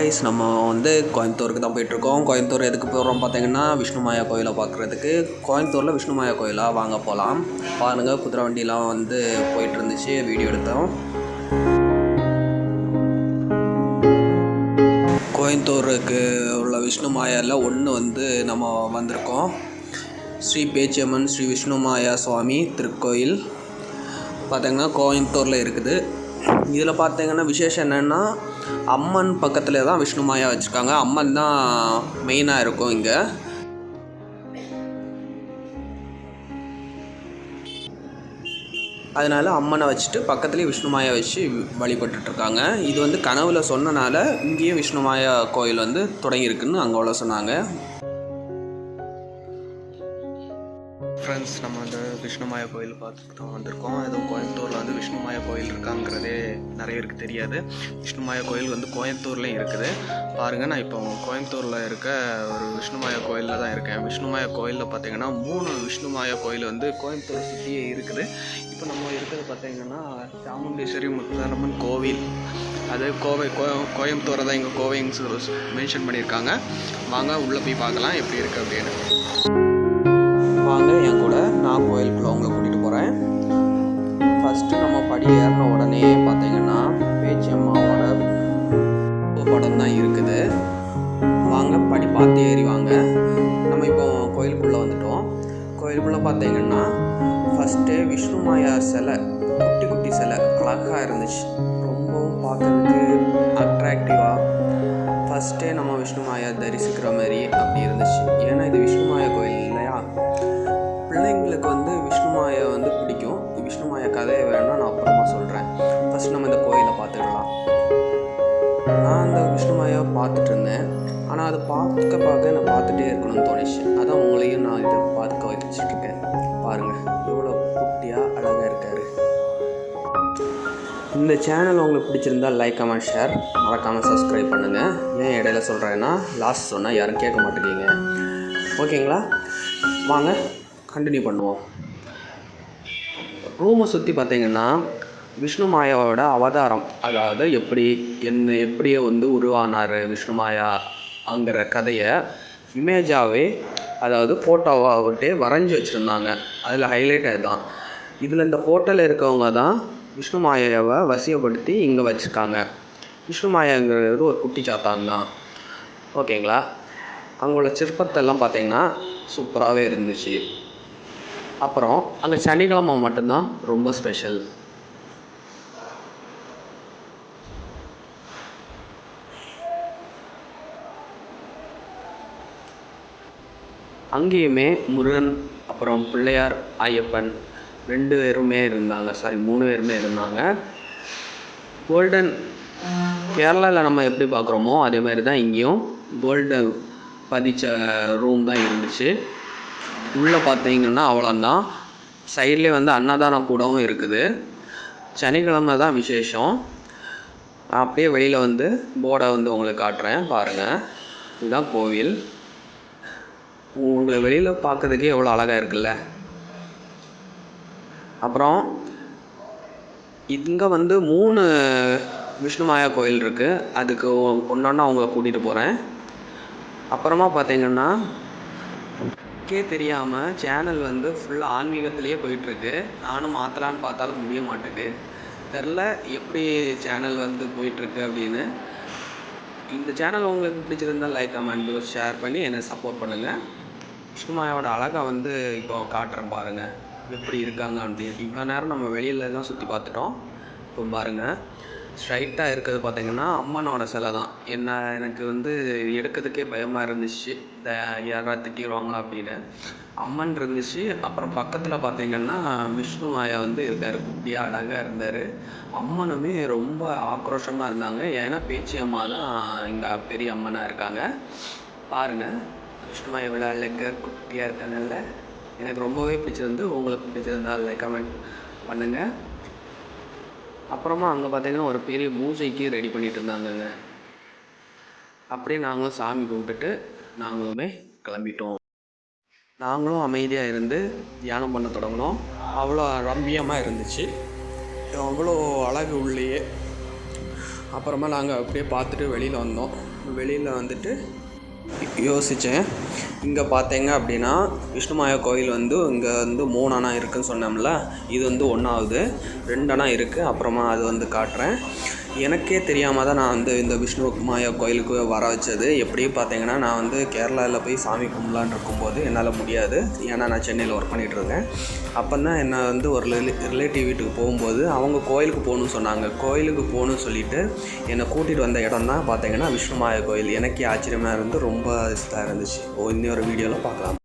Guys நம்ம வந்து கோயம்புத்தூருக்கு தான் போயிட்டுருக்கோம். கோயம்புத்தூர் எதுக்கு போகிறோம் பார்த்தீங்கன்னா விஷ்ணுமாயா கோயிலை பார்க்குறதுக்கு. கோயம்புத்தூரில் விஷ்ணுமாயா கோயிலாக வாங்க போகலாம் பாருங்கள் குதிரை வண்டிலாம் வந்து போயிட்டு இருந்துச்சு வீடியோ எடுத்தோம். கோயம்புத்தூருக்கு உள்ள விஷ்ணுமாயாவில் ஒன்று வந்து நம்ம வந்திருக்கோம். ஸ்ரீ பேச்சியம்மன் ஸ்ரீ விஷ்ணுமாயா சுவாமி திருக்கோயில். பார்த்தீங்கன்னா கோயம்புத்தூரில் இருக்குது. இதில் பார்த்தீங்கன்னா விசேஷம் என்னென்னா அம்மன் பக்கத்தில் தான் விஷ்ணுமாயா வச்சுருக்காங்க. அம்மன் தான் மெயினாக இருக்கும் இங்கே. அதனால் அம்மனை வச்சுட்டு பக்கத்துலேயே விஷ்ணுமாயா வச்சு வழிபட்டுருக்காங்க இது வந்து கனவில் சொன்னனால இங்கேயும் விஷ்ணுமாயா கோயில் வந்து தொடங்கியிருக்குன்னு அங்கே உள்ள சொன்னாங்க. ஃப்ரெண்ட்ஸ் நம்ம வந்து விஷ்ணுமாயா கோயில் பார்த்துட்டு தான் வந்திருக்கோம். எதுவும் கோயம்புத்தூரில் வந்து விஷ்ணுமாயா கோயில் இருக்காங்கிறதே நிறைய பேருக்கு தெரியாது. விஷ்ணுமாயா கோயில் வந்து கோயம்புத்தூர்லேயும் இருக்குது. பாருங்கள் நான் இப்போ கோயம்புத்தூரில் இருக்க ஒரு விஷ்ணுமாயா கோயிலில் தான் இருக்கேன். விஷ்ணுமாயா கோயிலில் பார்த்தீங்கன்னா மூணு விஷ்ணுமாயா கோயில் வந்து கோயம்புத்தூர் சுற்றியே இருக்குது. இப்போ நம்ம இருக்கிறது பார்த்தீங்கன்னா சாமுண்டேஸ்வரி முத்தாரம்மன் கோவில். அது கோவை கோ கோயம்புத்தூரை தான் இங்கே கோவைன்னு மென்ஷன் பண்ணியிருக்காங்க. வாங்க உள்ளே போய் பார்க்கலாம் எப்படி இருக்குது அப்படின்னு. நான் கோயிலுக்குள்ளே உங்களை கூட்டிகிட்டு போகிறேன் ஃபஸ்ட்டு நம்ம படி ஏறின உடனே பார்த்தீங்கன்னா பேச்சியம்மாவோட படம் தான் இருக்குது. வாங்க படி பார்த்து ஏறி வாங்க. நம்ம இப்போ கோயிலுக்குள்ளே வந்துட்டோம். கோயிலுக்குள்ளே பார்த்தீங்கன்னா ஃபஸ்ட்டு விஷ்ணுமாயா சிலை குட்டி குட்டி சிலை அழகாக இருந்துச்சு. ரொம்பவும் பார்க்கறதுக்கு அட்ராக்டிவாக ஃபஸ்ட்டே நம்ம விஷ்ணுமாயா தரிசிக்கிற மாதிரி அப்படி இருந்துச்சு. பார்க்க பார்க்க நான் பார்த்துட்டே இருக்கணும்னு தோணுச்சு. அதான் உங்களையும் நான் இதை பார்க்க வச்சுட்டு இருக்கேன் பாருங்கள் எவ்வளோ குட்டியாக அழகாக இருக்காரு. இந்த சேனல் உங்களுக்கு பிடிச்சிருந்தா லைக் கமெண்ட் ஷேர் மறக்காமல் சப்ஸ்கிரைப் பண்ணுங்கள் ஏன் இடையில சொல்கிறேன்னா லாஸ்ட் சொன்னால் யாரும் கேட்க மாட்டேங்கிங்க ஓகேங்களா? வாங்க கண்டினியூ பண்ணுவோம். ரூமை சுற்றி பார்த்தீங்கன்னா விஷ்ணு மாயாவோட அவதாரம். அதாவது எப்படி என்ன எப்படியே வந்து உருவானார் விஷ்ணு மாயா? அங்கிற கதையை இமேஜாகவே அதாவது ஃபோட்டோவாகட்டே வரைஞ்சி வச்சுருந்தாங்க. அதில் ஹைலைட் அதுதான். இதில் இந்த ஃபோட்டோவில் இருக்கவங்க தான் விஷ்ணு மாயாவை வசியப்படுத்தி இங்கே வச்சுருக்காங்க. விஷ்ணு மாயாங்கிறது ஒரு குட்டி சாத்தான் தான். ஓகேங்களா? அங்குள்ள சிற்பத்தெல்லாம் பார்த்தீங்கன்னா சூப்பராகவே இருந்துச்சு. அப்புறம் அங்கே சனிக்கிழமை மட்டும்தான் ரொம்ப ஸ்பெஷல் அங்கேயுமே முருகன் அப்புறம் பிள்ளையார் ஐயப்பன் ரெண்டு பேருமே இருந்தாங்க. சாரி மூணு பேருமே இருந்தாங்க. கோல்டன் கேரளாவில் நம்ம எப்படி பார்க்குறோமோ அதே மாதிரி தான் இங்கேயும் கோல்டன் பதிச்ச ரூம் தான் இருந்துச்சு. உள்ளே பார்த்தீங்கன்னா அவ்வளோந்தான் சைட்லேயே வந்து அன்னதானம் கூடவும் இருக்குது. சனிக்கிழமை தான் விசேஷம். அப்படியே வெளியில் வந்து போர்டை வந்து உங்களுக்கு காட்டுறேன். பாருங்கள் இதுதான் கோவில். உங்களை வெளியில் பார்க்கறதுக்கே எவ்வளோ அழகாக இருக்குல்ல? அப்புறம் இங்கே வந்து மூணு விஷ்ணுமாயா கோயில் இருக்குது அதுக்கு ஒன்றொன்னா அவங்கள கூட்டிகிட்டு போகிறேன் அப்புறமா பார்த்தீங்கன்னா எனக்கே தெரியாமல் சேனல் வந்து ஃபுல்லாக ஆன்மீகத்திலேயே போயிட்டுருக்கு. நானும் மாற்றலான்னு பார்த்தாலும் முடிய மாட்டேங்குது. தெரில எப்படி சேனல் வந்து போயிட்டுருக்கு அப்படின்னு. இந்த சேனல் உங்களுக்கு பிடிச்சிருந்தால் லைக் கமெண்ட் ஷேர் பண்ணி என்னை சப்போர்ட் பண்ணுங்கள் விஷ்ணுமாயாவோட அழகை வந்து இப்போ காட்டுறேன் பாருங்கள் எப்படி இருக்காங்க அப்படின்னு இவ்வளோ நேரம் நம்ம வெளியில் தான் சுற்றி பார்த்துட்டோம். இப்போ பாருங்கள் ஸ்ட்ரைட்டாக இருக்கிறது பார்த்தீங்கன்னா அம்மனோட சிலை தான். என்ன எனக்கு வந்து எடுக்கிறதுக்கே பயமாக இருந்துச்சு. இந்த யாராவது திட்டிடுவாங்களா அப்படின்னு. அம்மன் இருந்துச்சு. அப்புறம் பக்கத்தில் பார்த்தீங்கன்னா விஷ்ணு மாயா வந்து இருக்கார். குட்டியாக அழகாக இருந்தார். அம்மனுமே ரொம்ப ஆக்ரோஷமாக இருந்தாங்க. ஏன்னா பேச்சி அம்மா தான் இங்கே பெரிய அம்மனாக இருக்காங்க. பாருங்கள் விஷ்ணு மாயா அழகாக குட்டியாக இருக்கிறதுனால எனக்கு ரொம்பவே பிடிச்சிருந்து உங்களுக்கு பிடிச்சிருந்தால் கமெண்ட் பண்ணுங்கள் அப்புறமா அங்கே பார்த்தீங்கன்னா ஒரு பெரிய பூஜைக்கு ரெடி பண்ணிட்டு இருந்தாங்கங்க. அப்படியே நாங்களும் சாமி கும்பிட்டுட்டு நாங்களுமே கிளம்பிட்டோம். நாங்களும் அமைதியாக இருந்து தியானம் பண்ண தொடங்கினோம். அவ்வளோ ரம்மியமாக இருந்துச்சு. அவ்வளோ அழகு உள்ளேயே. அப்புறமா நாங்கள் அப்படியே பார்த்துட்டு வெளியில் வந்தோம். வெளியில் வந்துட்டு யோசித்தேன் இங்கே பார்த்தீங்க அப்படின்னா விஷ்ணுமாயா கோயில் வந்து இங்கே வந்து மூணு அணா இருக்குதுன்னு சொன்னோம்ல இது வந்து ஒன்றாவது ரெண்டு அணா இருக்குது அப்புறமா அது வந்து காட்டுறேன். எனக்கே தெரியாமல் தான் நான் வந்து இந்த விஷ்ணு மாயா கோயிலுக்கு வர வச்சது. எப்படியும் பார்த்தீங்கன்னா நான் வந்து கேரளாவில் போய் சாமி கும்பலான்னு இருக்கும்போது என்னால் முடியாது. ஏன்னா நான் சென்னையில் ஒர்க் பண்ணிகிட்டு இருக்கேன். அப்போ தான் என்னை வந்து ஒரு ரிலேட்டிவ் வீட்டுக்கு போகும்போது அவங்க கோயிலுக்கு போகணும்னு சொன்னாங்க. கோயிலுக்கு போகணும்னு சொல்லிட்டு என்னை கூட்டிகிட்டு வந்த இடம் தான் பார்த்தீங்கன்னா விஷ்ணுமாயா கோயில். எனக்கே ஆச்சரியமாக இருந்து ரொம்ப இதாக இருந்துச்சு. ஓ இன்னொரு வீடியோவில் பார்க்கலாம்